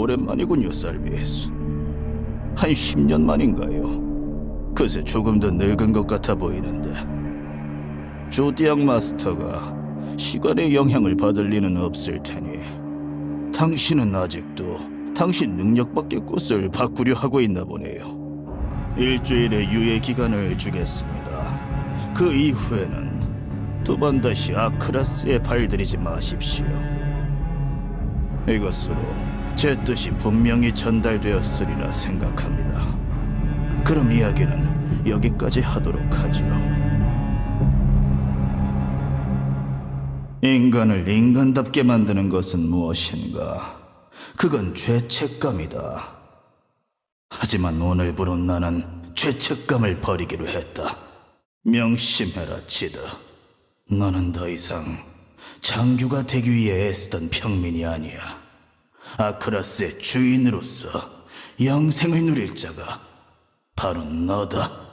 오랜만이군요, 살비스. 한 10년 만인가요? 그새 조금 더 늙은 것 같아 보이는데. 조디악 마스터가 시간의 영향을 받을 리는 없을 테니 당신은 아직도 당신 능력밖에 꽃을 바꾸려 하고 있나 보네요. 일주일의 유예 기간을 주겠습니다. 그 이후에는 두 번 다시 아크라스에 발들이지 마십시오. 이것으로 제 뜻이 분명히 전달되었으리라 생각합니다. 그럼 이야기는 여기까지 하도록 하지요. 인간을 인간답게 만드는 것은 무엇인가? 그건 죄책감이다. 하지만 오늘부로 나는 죄책감을 버리기로 했다. 명심해라, 지드. 너는 더 이상 장교가 되기 위해 애쓰던 평민이 아니야. 아크라스의 주인으로서 영생을 누릴 자가 바로 너다.